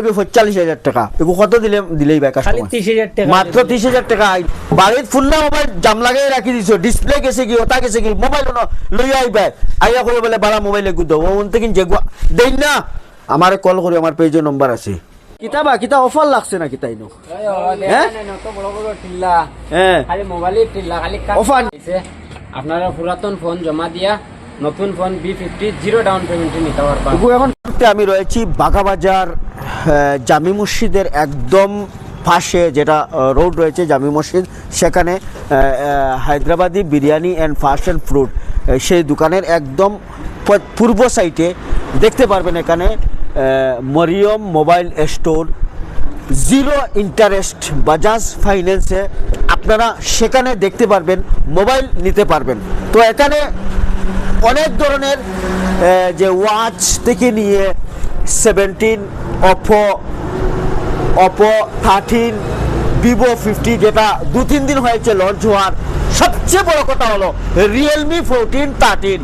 লোকে পঁয়তাল্লিশ হাজার টাকা। এগু কত দিলে দিলেই ভাই খালি কাস্টমার ত্রিশ হাজার টাকা মাত্র ত্রিশ হাজার টাকা। ফুল্লা মোবাইল জাম লাগাই রাখি দিছো। ডিসপ্লে গেছে কি ওটা গেছে কি মোবাইল লই আইবে। আইয়া করে বলে বাড়া মোবাইল এগু দাও ওন থেকে জেগুয়া দেই না। আমারে কল করে আমার পেজে নম্বর আছে। কিতাবা কিতা অফার লাগছে না? কিতাই নো হ্যাঁ? হ্যাঁ। খালি টিল্লা খালি. দিছে। আপনারা পুরাতন ফোন জমা দিয়া নতুন phone B fifty zero down পেমেন্টে নিতে এখন আমি রয়েছি বাগাবাজার আহ, জামি মসজিদের একদম পাশে যেটা রোড রয়েছে জামি মসজিদ, সেখানে Hyderabadi biryani and fast and fruit সেই দোকানের একদম পূর্ব সাইডে দেখতে পারবেন এখানে Maryam mobile store, zero interest Bajaj ফাইন্যান্সে আপনারা সেখানে দেখতে পারবেন, মোবাইল নিতে পারবেন। তো এখানে অনেক ধরনের যে ওয়াচ থেকে নিয়ে, seventeen Oppo Oppo thirteen Vivo fifty যেটা দু তিন দিন হয়েছে লঞ্চ হওয়ার সবচেয়ে বড় কথা হলো রিয়েলমি ফোরটিন থার্টিন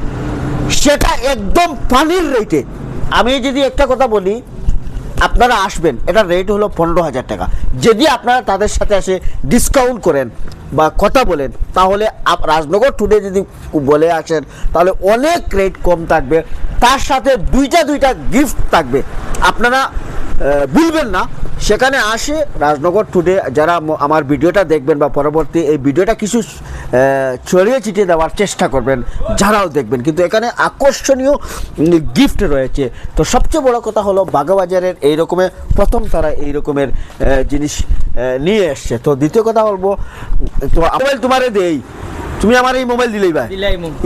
সেটা একদম পানির রেটে আমি যদি একটা কথা বলি, আপনারা আসবেন, এটা রেট হলো পনেরো হাজার টাকা। যদি আপনারা তাদের সাথে এসে ডিসকাউন্ট করেন বা কথা বলেন, তাহলে রাজনগর টুডে যদি বলে আসেন, তাহলে অনেক রেট কম থাকবে, তার সাথে দুইটা দুইটা গিফট থাকবে। আপনারা ভুলবেন না। সেখানে আসে রাজনগর টুডে যারা আমার ভিডিওটা দেখবেন বা পরবর্তী এই ভিডিওটা কিছু ছড়িয়ে ছিটিয়ে দেওয়ার চেষ্টা করবেন যারাও দেখবেন। কিন্তু এখানে আকর্ষণীয় গিফট রয়েছে। তো সবচেয়ে বড় কথা হলো বাগাবাজারের এই রকমের প্রথম তারা এই রকমের জিনিস নিয়ে এসছে। তো দ্বিতীয় কথা বলব তো মোবাইল তোমারে দেই। তুমি আমার এই মোবাইল দিলেই ভাই।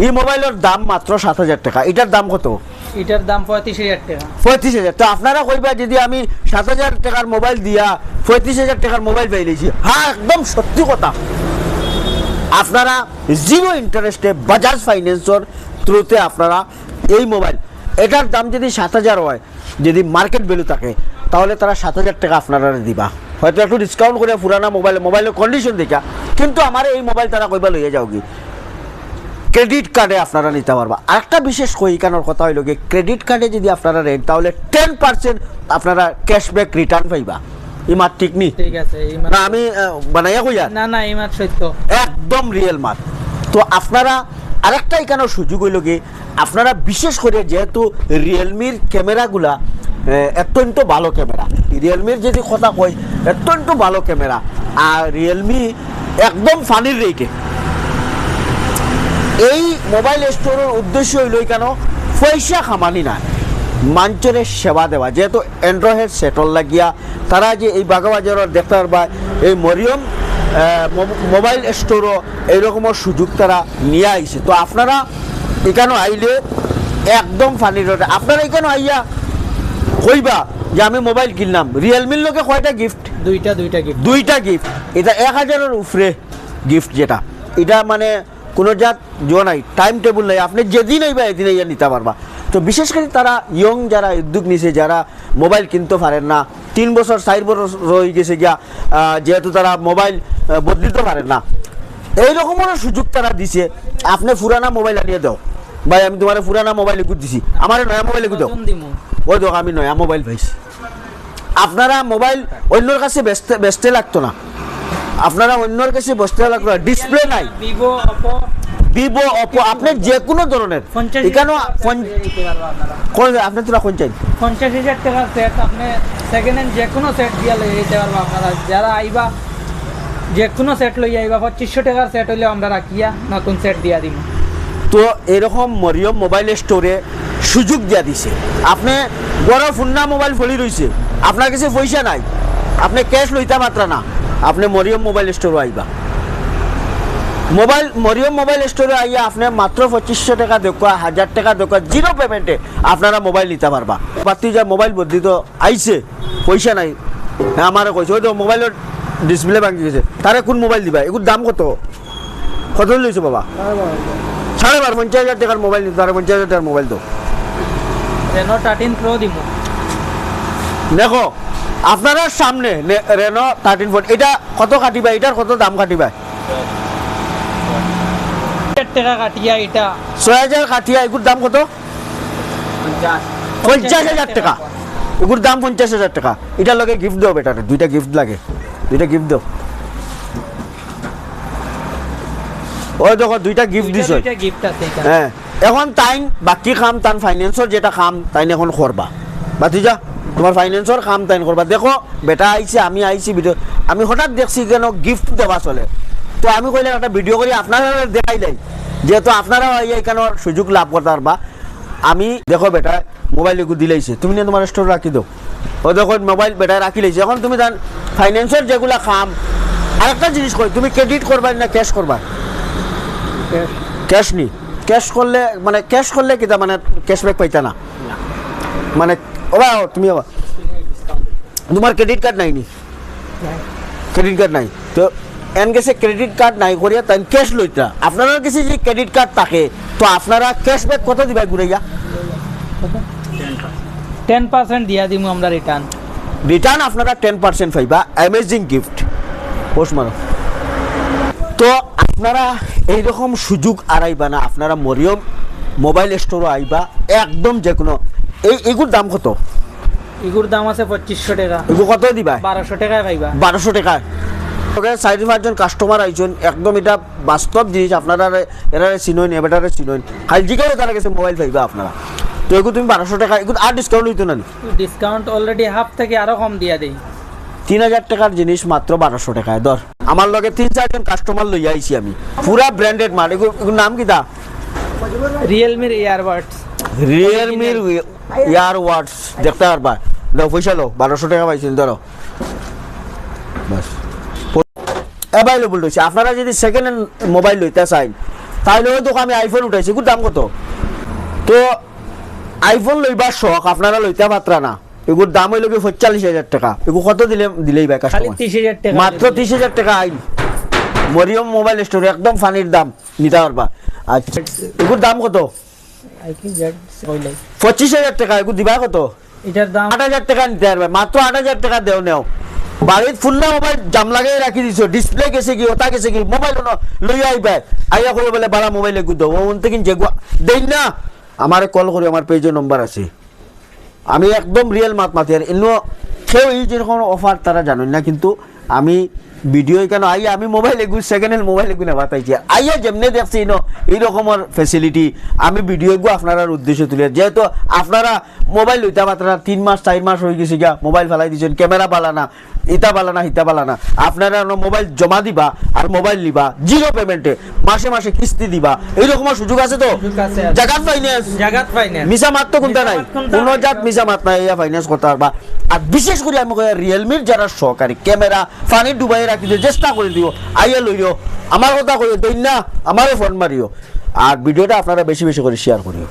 এই মোবাইলের দাম মাত্র সাত হাজার টাকা। এটার দাম কত? এটার দাম পঁয়ত্রিশ হাজার টাকা। পঁয়ত্রিশ হাজার। তো আপনারা কইবা যদি আমি সাত হাজার টাকার মোবাইল দিয়া পঁয়ত্রিশ হাজার টাকার মোবাইল পাইলেছি হ্যাঁ একদম সত্যি কথা। আপনারা জিরো ইন্টারেস্টে বাজাজ ফাইন্যান্সর থ্রুতে আপনারা এই মোবাইল, এটার দাম যদি সাত হাজার হয়, যদি মার্কেট ভ্যালু থাকে, তাহলে তারা সাত হাজার টাকা আপনারা দিবা। হয়তো একটু ডিসকাউন্ট করে পুরানা মোবাইল, মোবাইলের কন্ডিশন দেখা কিন্তু আমার এই মোবাইল তারা কইবা লইয়া যাও কি? ক্রেডিট কার্ডে আপনারা নিতে পারবা। আরেকটা বিশেষ কইকানোর কথা হইল কি ক্রেডিট কার্ডে যদি আপনারা রেট তাহলে টেন পার্সেন্ট আপনারা ক্যাশব্যাক রিটার্ন পাইবা। এই মাত ঠিক নি? ঠিক আছে না আমি বানাইয়া কইয়া। না না এই সত্য। একদম রিয়েল মাত। তো আপনারা আরেকটা এখানে সুযোগ হইল কি আপনারা বিশেষ করে যেহেতু রিয়েলমির ক্যামেরাগুলা অত্যন্ত ভালো ক্যামেরা। রিয়েলমির যদি কথা কই অত্যন্ত ভালো ক্যামেরা। আর রিয়েলমি একদম ফানির রেটে এই মোবাইল স্টোরের উদ্দেশ্য হইল কেন? পয়সা খামানি না। মাঞ্চরের সেবা দেওয়া। যেহেতু অ্যান্ড্রয়েড সেটল লাগিয়া তারা যে এই বাগাবাজারের দেখতে পারবা এই মরিয়ম মোবাইল স্টোরও এইরকমের সুযোগ তারা নিয়ে আইছে। তো আপনারা এখানে আইলে? একদম ফানি রোডে আপনারা এখানে আইয়া কইবা যে আমি মোবাইল কিনলাম? রিয়েলমির লোকে কয়টা গিফট দুইটা দুইটা গিফট দুইটা গিফট এটা এক হাজারের উপরে গিফট যেটা। এটা মানে কোনো জাত জো নাই টাইম টেবিল নাই আপনি যেদিন আইবা এদিন আইয়া নিতে পারবা। তো বিশেষ করে তারা ইয়ং যারা উদ্যোগ নিছে যারা মোবাইল কিনতে পারেন না তিন বছর চার বছর রয়ে গেছে গিয়া যেহেতু তারা মোবাইল বদলিতে পারেন না। এই রকমের সুযোগ তারা দিছে আপনি পুরানা মোবাইল আনিয়ে দাও। ভাই আমি তোমার পুরানা মোবাইল এগুলো দিছি। আমার নয়া মোবাইল নতুন ওই দেখো আমি নয়া মোবাইল পাইছি। আপনারা মোবাইল অন্যর কাছে ব্যস্ত বেচতে লাগতো না। আপনারা অন্যর কাছে বসতে লাগতো না ডিসপ্লে নাই। ভিভো অপো ভিভো অপো আপনি যে কোনো ধরনের। কোন আপনি তোরা কোন চাই পঞ্চাশ। হাজার টাকার সেট আপনি সেকেন্ড হ্যান্ড যে কোনো সেট দিয়ে লই যেতে পারব আপনারা। যারা আইবা যে কোনো সেট লই আইবা পঁচিশশো টাকার সেট হইলে আমরা রাখিয়া নতুন সেট দিয়া দিব। তো এরকম মরিয়ম মোবাইল স্টোরে সুযোগ দিয়া দিছে। আপনি বড় ফুন্না মোবাইল ফলি রইছে। আপনার কাছে পয়সা নাই। আপনি ক্যাশ লইতা মাত্রা না। আপনি মরিয়ম মোবাইল স্টোরে আইবা মোবাইল মরিয়ম মোবাইল স্টোরে আইয়া আপনি মাত্র পঁচিশশো টাকা দেখুয়া হাজার টাকা দেখুয়া জিরো পেমেন্টে আপনারা মোবাইল নিতে পারবা বাতি যা মোবাইল বদলিত আইছে পয়সা নাই হ্যাঁ আমার কইছে ওই তো মোবাইলের ডিসপ্লে ভাঙি গেছে তারে কোন মোবাইল দিবা এগুলোর দাম কত কত লইছে বাবা সাড়ে বারো পঞ্চাশ হাজার টাকার মোবাইল নিতে সাড়ে পঞ্চাশ হাজার টাকার মোবাইল তো প্রো দেখো আপনারা সামনে রেনো থার্টিন ফোর এটা কত কাটিবা এটার কত দাম কাটিবা টাকা কাটিয়া এটা। ছয় হাজার কাটিয়া এগুলোর দাম কত? পঞ্চাশ। হাজার টাকা। এগুলোর দাম পঞ্চাশ হাজার টাকা। এটার লগে গিফট দেও বেটারে দুইটা গিফট লাগে। দুইটা গিফট দেও। ওই দেখো দুইটা গিফট দিছ। গিফট আছে এখানে। হ্যাঁ। এখন তাইন বাকি কাম তান ফাইন্যান্সর যেটা কাম তাইন এখন করবা বাতিজা তোমার ফাইন্যান্সর কাম তাইন করবা দেখো বেটা আইছে আমি আইছি ভিডিও আমি হঠাৎ দেখছি কেন গিফট দেওয়া চলে। তো আমি কইলাম একটা ভিডিও করি আপনারা দেখাই দেয় যেহেতু আপনারা এখানে সুযোগ লাভ করতে পারবা আমি দেখো বেটা মোবাইল এগু দিলাইছে তুমি নিয়ে তোমার স্টোর রাখি দাও ও দেখো মোবাইল বেটা রাখি লাইছে এখন তুমি তান ফাইন্যান্সের যেগুলা কাম আরেকটা জিনিস করি তুমি ক্রেডিট করবা না ক্যাশ করবা ক্যাশ নি। ক্যাশ করলে মানে ক্যাশ করলে কিতা মানে ক্যাশব্যাক পাইতা না। মানে ওবা তুমি ওবা তোমার ক্রেডিট কার্ড নাই নি? ক্রেডিট কার্ড নাই। তো এন গেছে ক্রেডিট কার্ড নাই করিয়া তাই ক্যাশ লইতা। আপনারা কাছে যে ক্রেডিট কার্ড থাকে তো আপনারা ক্যাশব্যাক কত দিবা ঘুরাইয়া? টেন পার্সেন্ট দিয়া দিমু আমরা রিটার্ন রিটার্ন আপনারা টেন পার্সেন্ট পাইবা। অ্যামেজিং গিফট পোস্ট মারো। তো আপনারা এইরকম সুযোগ আড়াইবা না। আপনারা মরিয়ম মোবাইল স্টোরও আইবা। একদম যে কোনো এই এগুর দাম কত? এগুর দাম আছে পঁচিশশো টাকা। এগু কত দিবা? বারোশো টাকায় পাইবা। বারোশো টাকা ওকে চারি পাঁচজন কাস্টমার আইছেন একদম এটা বাস্তব জিনিস আপনারা এরা চিনইন এবারে চিনইন। খালি জিজ্ঞাসা তারা গেছে মোবাইল পাইবা আপনারা। তো এগু তুমি বারোশো টাকা এগু আর ডিসকাউন্ট হইতো না? ডিসকাউন্ট অলরেডি হাফ থেকে আরও কম দিয়া দেই। তিন হাজার টাকার জিনিস মাত্র বারোশো টাকায় দর আমার লগে তিন চারজন কাস্টমার লই আইছি আমি। পুরা ব্র্যান্ডেড মাল। এগুলো নাম কি দা? রিয়েলমির ইয়ারবাডস রিয়েলমির ইয়ার ওয়াটস দেখতে পারবা। দাও পয়সা লো বারোশো টাকা পাইছেন ধরো। বাস। অ্যাভেলেবল রয়েছে। আপনারা যদি সেকেন্ড হ্যান্ড মোবাইল লইতে চান তাহলে হয়তো আমি আইফোন উঠাইছি এগুলোর দাম কত? তো আইফোন লইবার শখ আপনারা লইতে পাত্রা না। এগুলোর দাম হইল কি পঁয়তাল্লিশ হাজার টাকা। এগুলো কত দিলে দিলেই ভাই মাত্র ত্রিশ হাজার টাকা আইন মরিয়ম মোবাইল স্টোর একদম ফানির দাম নিতে পারবা। আচ্ছা এগুলোর দাম কত? পঁচিশ হাজার টাকা এগুলো দিবা কত? এটার দাম আট হাজার টাকা নিতে পারবে মাত্র আট হাজার টাকা দেও নেও। বাড়ির ফুল্লা মোবাইল জাম লাগাই রাখি দিছো ডিসপ্লে গেছে কি ওটা গেছে কি মোবাইল লই আইবে। আইয়া করে বলে বাড়া মোবাইল এগু দাও। ওন থেকে যেগুয়া দেই না। আমারে কল করি আমার পেজের নম্বর আছে। আমি একদম রিয়েল মাত মাতি আর এমন কেউ এই যেরকম অফার তারা জানেন না কিন্তু আমি ভিডিও কেন আইয়া আমি মোবাইল এগু সেকেন্ড হ্যান্ড মোবাইল এগু নেবাতাইছি আইয়া যেমনি দেখছি ন এই রকমের ফেসিলিটি আমি ভিডিও এগু আপনার উদ্দেশ্য তুলে যেহেতু আপনারা মোবাইল লইতে পাত্রা তিন মাস চার মাস হয়ে গেছে গা মোবাইল ফেলাই দিচ্ছেন ক্যামেরা পালা না ইটা পালা না হিতা পালা না। আপনারা মোবাইল জমা দিবা আর মোবাইল নিবা জিরো পেমেন্টে মাসে মাসে কিস্তি দিবা। এই রকমের সুযোগ আছে তো। জাগাত ফাইন্যান্স জাগাত ফাইন্যান্স মিশা মাত তো কোনটা নাই? কোনো জাত মিশা মাত নাই ইয়া ফাইন্যান্স করতে পারবা আর বিশেষ করে আমি কই রিয়েলমির যারা সহকারী ক্যামেরা ফানি ডুবাই রাখি দিও চেষ্টা করে দিও আইয়া লইও আমার কথা কইও না আমারে ফোন মারিও আর ভিডিওটা আপনারা বেশি বেশি করে শেয়ার করিও